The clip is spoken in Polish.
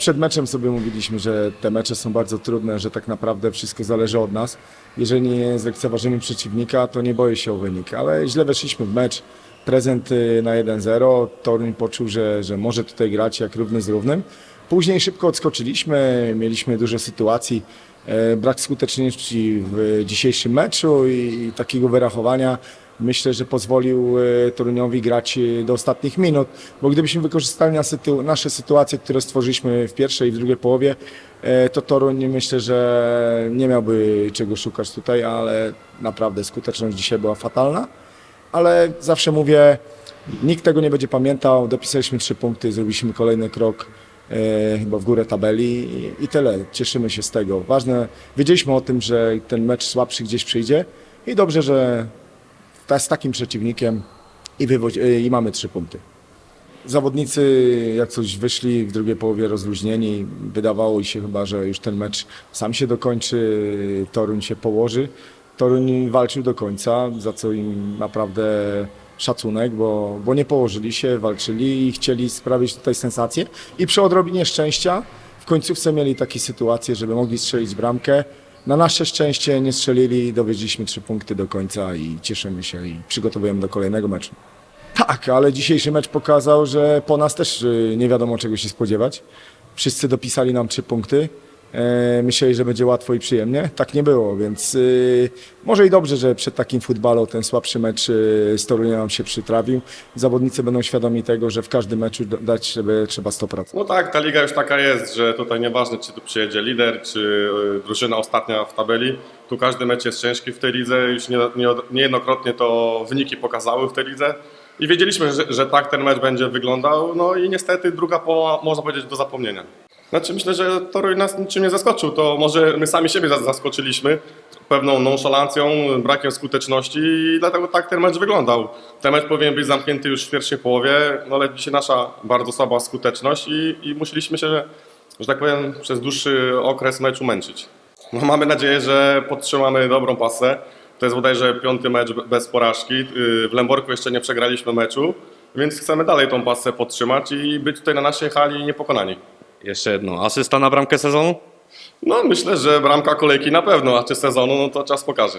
przed meczem sobie mówiliśmy, że te mecze są bardzo trudne, że tak naprawdę wszystko zależy od nas. Jeżeli nie zlekceważymy przeciwnika, to nie boję się o wynik, ale źle weszliśmy w mecz. Prezent y, na 1-0, Toruń poczuł, że, że może tutaj grać jak równy z równym. Później szybko odskoczyliśmy, mieliśmy dużo sytuacji, e, brak skuteczności w dzisiejszym meczu i, i takiego wyrachowania myślę, że pozwolił e, Toruniowi grać e, do ostatnich minut, bo gdybyśmy wykorzystali nasze sytuacje, które stworzyliśmy w pierwszej i w drugiej połowie, e, to Toruń myślę, że nie miałby czego szukać tutaj, ale naprawdę skuteczność dzisiaj była fatalna. Ale zawsze mówię, nikt tego nie będzie pamiętał, dopisaliśmy trzy punkty, zrobiliśmy kolejny krok chyba w górę tabeli i tyle. Cieszymy się z tego. Ważne, wiedzieliśmy o tym, że ten mecz słabszy gdzieś przyjdzie i dobrze, że z takim przeciwnikiem i, e, i mamy trzy punkty. Zawodnicy jak coś wyszli w drugiej połowie rozluźnieni. Wydawało się chyba, że już ten mecz sam się dokończy, Toruń się położy. Toruń walczył do końca, za co im naprawdę szacunek, bo, bo nie położyli się, walczyli i chcieli sprawić tutaj sensację. I przy odrobinie szczęścia w końcówce mieli takie sytuacje, żeby mogli strzelić bramkę. Na nasze szczęście nie strzelili, dowieźliśmy trzy punkty do końca i cieszymy się i przygotowujemy do kolejnego meczu. Tak, ale dzisiejszy mecz pokazał, że po nas też y, nie wiadomo czego się spodziewać. Wszyscy dopisali nam trzy punkty. E, myśleli, że będzie łatwo i przyjemnie. Tak nie było, więc y, może i dobrze, że przed takim futbalem ten słabszy mecz y, z Toruniem nam się przytrafił. Zawodnicy będą świadomi tego, że w każdym meczu dać sobie trzeba 100%. No tak, ta liga już taka jest, że tutaj nieważne, czy tu przyjedzie lider, czy y, drużyna ostatnia w tabeli. Tu każdy mecz jest ciężki w tej lidze. Już nie, nie, niejednokrotnie to wyniki pokazały w tej lidze. I wiedzieliśmy, że, że tak ten mecz będzie wyglądał. No i niestety druga połowa, można powiedzieć, do zapomnienia. Znaczy myślę, że Toruj nas niczym nie zaskoczył. To może my sami siebie zas- zaskoczyliśmy pewną nonszalancją, brakiem skuteczności i dlatego tak ten mecz wyglądał. Ten mecz powinien być zamknięty już w pierwszej połowie, no ale dzisiaj nasza bardzo słaba skuteczność i, i musieliśmy się, że, tak powiem, przez dłuższy okres meczu męczyć. No, mamy nadzieję, że podtrzymamy dobrą pasę. To jest bodajże piąty mecz be- bez porażki. Yy, W Lęborku jeszcze nie przegraliśmy meczu, więc chcemy dalej tą pasę podtrzymać i być tutaj na naszej hali niepokonani. Jeszcze jedno. Asysta na bramkę sezonu? No myślę, że bramka kolejki na pewno, a czy sezonu, no to czas pokaże.